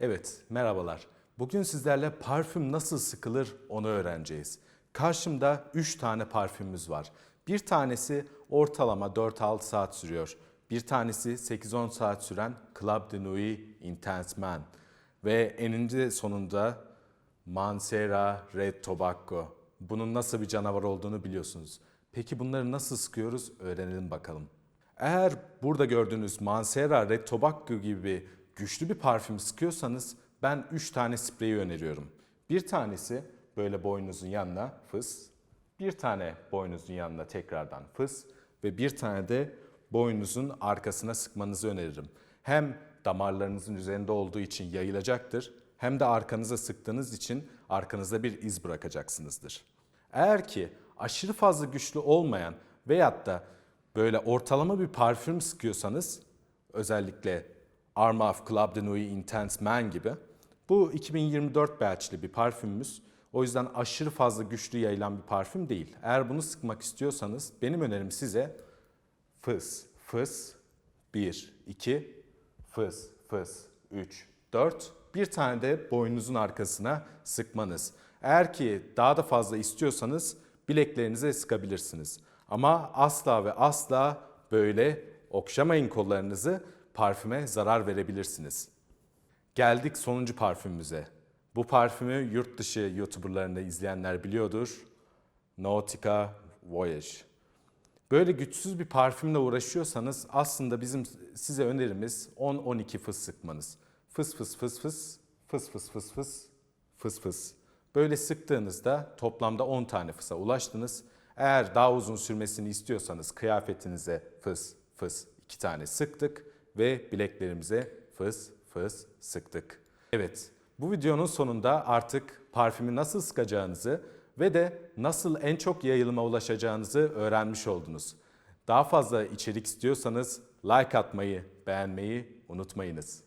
Evet, merhabalar. Bugün sizlerle parfüm nasıl sıkılır onu öğreneceğiz. Karşımda 3 tane parfümümüz var. Bir tanesi ortalama 4-6 saat sürüyor. Bir tanesi 8-10 saat süren Club de Nuit Intense Man. Ve eninde sonunda Mancera Red Tobacco. Bunun nasıl bir canavar olduğunu biliyorsunuz. Peki bunları nasıl sıkıyoruz öğrenelim bakalım. Eğer burada gördüğünüz Mancera Red Tobacco gibi güçlü bir parfüm sıkıyorsanız ben 3 tane spreyi öneriyorum. Bir tanesi böyle boynunuzun yanına fıs, bir tane boynunuzun yanına tekrardan fıs ve bir tane de boynunuzun arkasına sıkmanızı öneririm. Hem damarlarınızın üzerinde olduğu için yayılacaktır hem de arkanıza sıktığınız için arkanızda bir iz bırakacaksınızdır. Eğer ki aşırı fazla güçlü olmayan veyahut da böyle ortalama bir parfüm sıkıyorsanız özellikle Armaf Club de Nuit Intense Man gibi bu 2024 batch'li bir parfümümüz. O yüzden aşırı fazla güçlü yayılan bir parfüm değil. Eğer bunu sıkmak istiyorsanız benim önerim size fıs, fıs, 1, 2, fıs, fıs, 3, 4. Bir tane de boynunuzun arkasına sıkmanız. Eğer ki daha da fazla istiyorsanız bileklerinize sıkabilirsiniz. Ama asla ve asla böyle okşamayın kollarınızı parfüme zarar verebilirsiniz. Geldik sonuncu parfümümüze. Bu parfümü yurt dışı YouTuber'larında izleyenler biliyordur. Nautica Voyage. Böyle güçsüz bir parfümle uğraşıyorsanız aslında bizim size önerimiz 10-12 fıs sıkmanız. Fıs fıs fıs fıs, fıs fıs fıs fıs, fıs fıs. Böyle sıktığınızda toplamda 10 tane fısa ulaştınız. Eğer daha uzun sürmesini istiyorsanız kıyafetinize fıs fıs 2 tane sıktık ve bileklerimize fıs fıs sıktık. Evet, bu videonun sonunda artık parfümü nasıl sıkacağınızı ve de nasıl en çok yayılıma ulaşacağınızı öğrenmiş oldunuz. Daha fazla içerik istiyorsanız like atmayı, beğenmeyi unutmayınız.